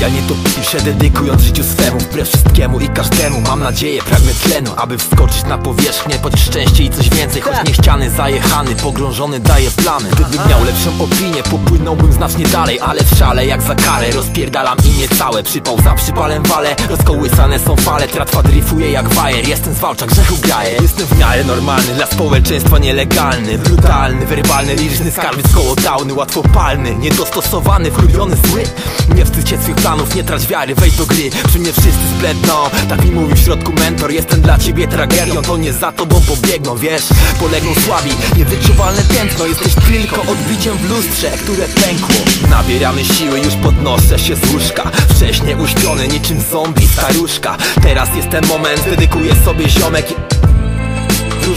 Specjalnie to piszę, dedykując życiu swemu Wbrew wszystkiemu i każdemu Mam nadzieję, pragnę tlenu Aby wskoczyć na powierzchnię, poczuć szczęście i coś więcej Choć niechciany, zajechany, pogrążony daje plany. Gdybym miał lepszą opinię, popłynąłbym znacznie dalej Ale w szale jak za karę, rozpierdalam imię całe. Przypał za przypalem wale, rozkołysane są fale Tratwa dryfuje jak wajer, jestem zwalcza, grzechu graje. Jestem w miarę normalny, dla społeczeństwa nielegalny Brutalny, werbalny, liryczny skarbiec kołotałny Łatwopalny, niedostosowany, wlubiony, zły planów, nie trać wiary, wejdź do gry. Przy mnie wszyscy zbledną, tak mi mówi w środku mentor. Jestem dla ciebie tragedią, to nie za tobą pobiegną, wiesz. Polegną słabi, niewyczuwalne tętno. Jesteś tylko odbiciem w lustrze, które pękło. Nabieramy siły, już podnoszę się z łóżka. Wcześniej uśpiony niczym zombie staruszka. Teraz jest ten moment, dedykuję sobie ziomek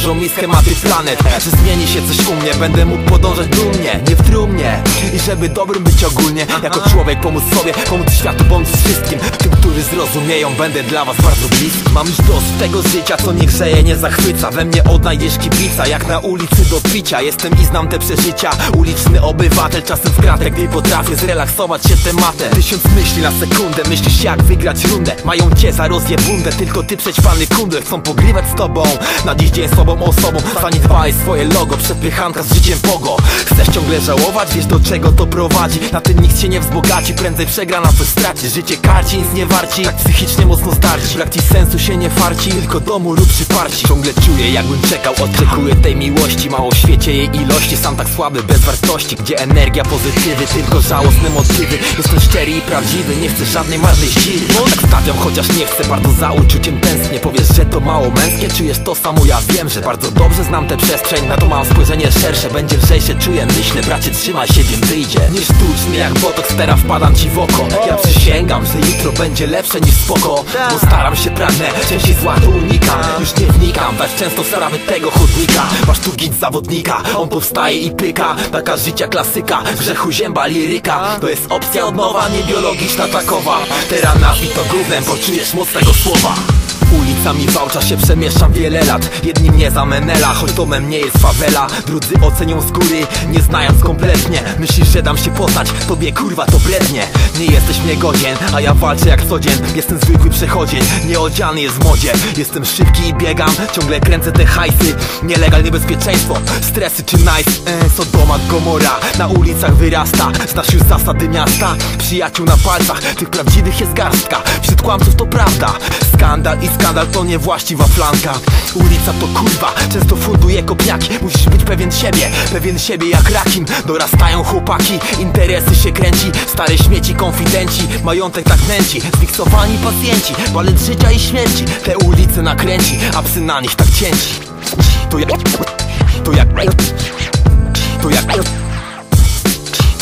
Wróżą mi schematy planet Że zmieni się coś u mnie Będę mógł podążać dumnie, nie w trumnie. I żeby dobrym być ogólnie Jako człowiek pomóc sobie, pomóc światu, pomóc wszystkim. Tym, którzy zrozumieją, będę dla was bardzo bliski. Mam już dość tego życia, co nie grzeje, nie zachwyca. We mnie odnajdziesz kibica, jak na ulicy do picia. Jestem i znam te przeżycia. Uliczny obywatel, czasem w kratę Gdy potrafię zrelaksować się tematem. Tysiąc myśli na sekundę, myślisz jak wygrać rundę. Mają cię za rozjebundę, tylko ty przećpany kundel Chcą pogrywać z tobą, na dziś dzień słabą osobą. Zaniedbaj swoje logo, przepychanka z życiem pogo Chcesz ciągle żałować, wiesz do czego to prowadzi. Na tym nikt się nie wzbogaci, prędzej przegra na coś straci. Życie karci, nic nie warci, tak psychicznie mocno starci Brak ci sensu się nie farci, tylko domu lub przyparci Ciągle czuję jakbym czekał, oczekuję tej miłości. Mało w świecie jej ilości, sam tak słaby, bez wartości. Gdzie energia, pozytywy, tylko żałosne motywy. Jestem szczery i prawdziwy, nie chcę żadnej marnej zdziwy Tak stawiam, chociaż nie chcę, bardzo za uczuciem tęsknię. Powiesz, że to mało męskie, czujesz to samo, ja wiem, że bardzo dobrze znam tę przestrzeń Na to mam spojrzenie szersze, będzie lżejsze, czuję, myślę Bracie, trzymaj się, wiem, wyjdzie. Nie sztuczny jak botoks, teraz wpadam ci w oko. Ja przysięgam, że jutro będzie lepsze niż spoko Bo staram się, pragnę, części zła tu unikam. Już nie wnikam, weź często sprawy tego chodnika. Masz tu git zawodnika, on powstaje i pyka. Taka życia klasyka, grzechu zięba liryka. To jest opcja od nowa, nie biologiczna takowa. Teraz nazwij to gównem, poczujesz moc tego słowa Ulicami Wałcza się przemieszczam wiele lat. Jedni mnie za menela, choć domem nie jest fawela Drudzy ocenią z góry, nie znając kompletnie. Myślisz, że dam się poznać, tobie kurwa to brednie Nie jesteś mnie godzien, a ja walczę jak co dzień. Jestem zwykły przechodzień, nieodziany jest w modzie. Jestem szybki i biegam, ciągle kręcę te hajsy. Nielegal niebezpieczeństwo, stresy czy nice. E, Sodoma Gomora, na ulicach wyrasta. Znasz już zasady miasta, przyjaciół na palcach Tych prawdziwych jest garstka, wśród kłamców to prawda Skandal i skandal to niewłaściwa flanka. Ulica to kurwa, często funduje kopniaki Musisz być pewien siebie, pewien siebie jak rakim. Dorastają chłopaki, interesy się kręci. Stare śmieci, konfidenci, majątek tak nęci. Zmiksowani pacjenci, balet życia i śmierci. Te ulice nakręci, a psy na nich tak cięci. To jak... To jak... To jak...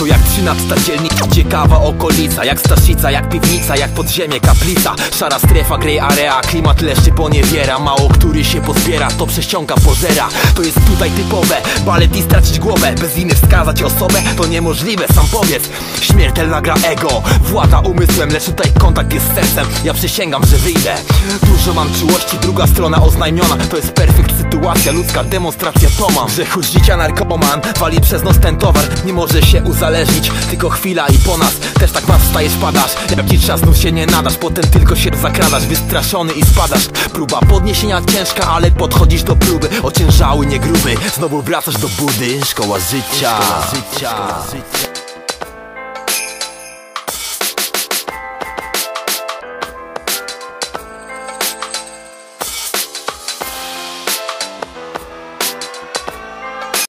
To jak trzynasta dzielnica, ciekawa okolica Jak Staszica, jak piwnica, jak podziemie, kaplica. Szara strefa, grey area, klimat leszczy poniewiera Mało który się pozbiera, to prześciąga pożera. To jest tutaj typowe, balet i stracić głowę. Bez innych wskazać osobę, to niemożliwe, sam powiedz Śmiertelna gra ego, włada umysłem Lecz tutaj kontakt jest z sercem, ja przysięgam, że wyjdę. Dużo mam czułości, druga strona oznajmiona. To jest perfekt sytuacja, ludzka demonstracja to mam. Grzechu życia narkoman, wali przez nos ten towar Nie może się uzależnić. Tylko chwila i po nas Też tak masz, wstajesz, padasz. Jak ci znów się nie nadasz Potem tylko się zakradasz, wystraszony i spadasz. Próba podniesienia ciężka, ale podchodzisz do próby. Ociężały, nie gruby Znowu wracasz do budy. Szkoła życia, Szkoła życia. Szkoła życia.